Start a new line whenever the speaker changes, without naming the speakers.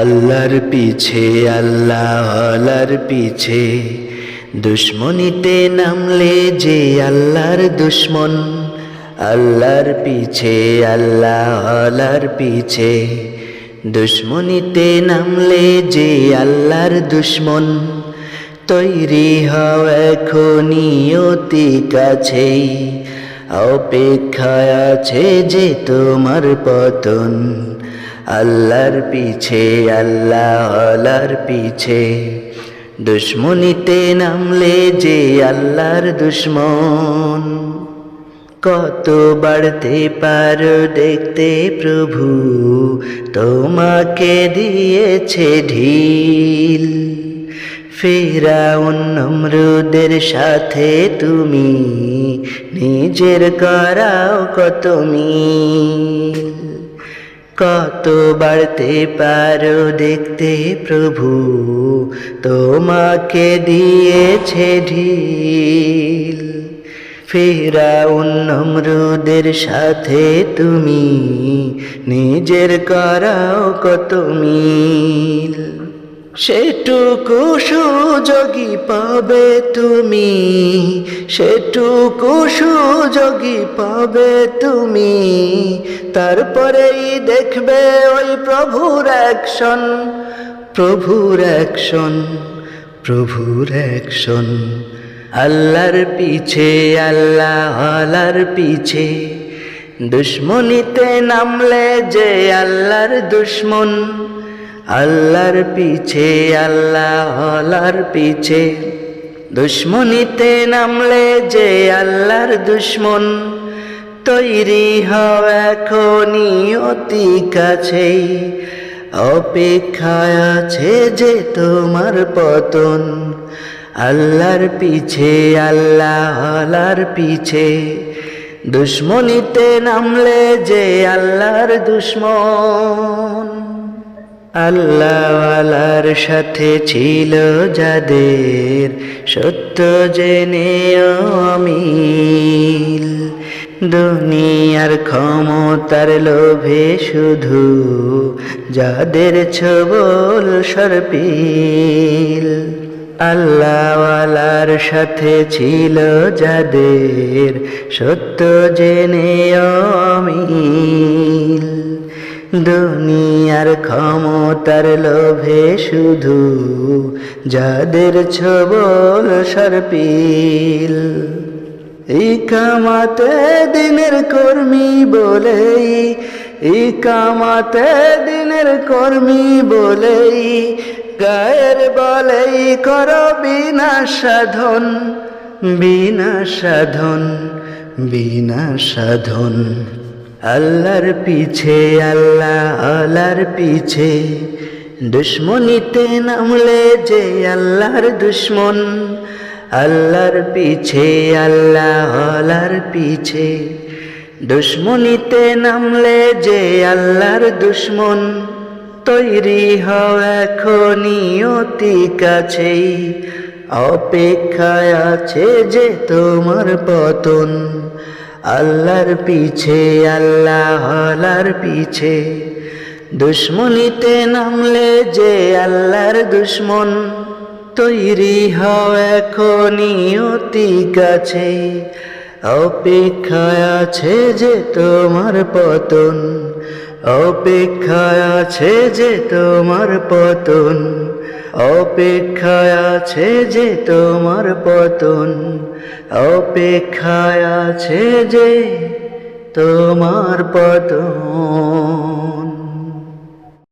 আল্লাহর পিছে, আল্লাহ আল্লাহর পিছে। দুশ্মনিতে নামলে যে আল্লাহর দুশ্মন, আল্লাহর পিছে, আল্লাহ আল্লাহর পিছে। দুশ্মনিতে নামলে যে আল্লাহর দুশ্মন, তৈরি হও এখনই অতি কাছেই। অপেক্ষায় আছে যে তোমার পতন আল্লাহর পিছে, আল্লাহ আল্লাহর পিছে। দুশ্মনিতে নামলে যে আল্লাহর দুশ্মন। কত বাড়তে পারো দেখতে প্রভু, তোমাকে দিয়েছে ঢিল। ফেরাউন নমরুদের সাথে তুমি, নিজের করাও কত মিল। কত বাড়তে পারো দেখতে প্রভু, তোমাকে দিয়েছে ঢিল। ফেরা উন্নমরুদের সাথে তুমি, নিজের করাও কত মিল। সেটুকু সুযোগী পাবে তুমি, সেটুকু সুযোগী পাবে তুমি। তারপরেই দেখবে ওই প্রভুর অ্যাকশন প্রভুর অ্যাকশন প্রভুর অ্যাকশন। আল্লাহর পিছে আল্লাহ আল্লাহর পিছে, দুশ্মনিতে নামলে যে আল্লাহর দুশ্মন। আল্লাহর পিছে, আল্লাহ হলার পিছে। দুশ্মনিতে নামলে যে আল্লাহর দুশ্মন, তৈরি হও এখনই অতি কাছেই অপেক্ষায় আছে যে তোমার পতন, আল্লাহর পিছে, আল্লাহ হলার পিছে। দুশ্মনিতে নামলে যে আল্লাহর দুশ্মন। আল্লাহওয়ালার সাথে ছিল যাদের সত্য জেনে অমিল। দুনিয়ার ক্ষমতার লোভে শুধু যাদের ছবল সরপিল। আল্লাহওয়ালার সাথে ছিল যাদের সত্য জেনে অমিল। দুনিয়ার ক্ষমতার লোভে শুধু যাদের ছবল সরপিল। এই কামাতে দিনের কর্মী বলেই এই কামাতে দিনের কর্মী বলেই, গায়ের বলেই কর বিনা সাধন বিনা সাধন বিনা সাধন। আল্লাহর পিছে, আল্লাহ, আল্লাহর পিছে। দুশ্মনিতে নামলে যে আল্লাহর দুশ্মন। আল্লাহর পিছে, আল্লাহ, আল্লাহর পিছে। দুশ্মনিতে নামলে যে আল্লাহর দুশ্মন। তৈরি হও এখনই অতি কাছেই। অপেক্ষায় আছে যে তোমার পতন। আল্লাহর পিছে, আল্লাহ আল্লাহর পিছে। দুশ্মনিতে নামলে যে আল্লাহর দুশ্মন, তৈরি হও এখনই অতি কাছে। অপেক্ষায় আছে যে তোমার পতন, অপেক্ষায় আছে যে তোমার পতন। অপেক্ষায় আছে যে তোমার পতন অপেক্ষায় আছে যে তোমার পতন।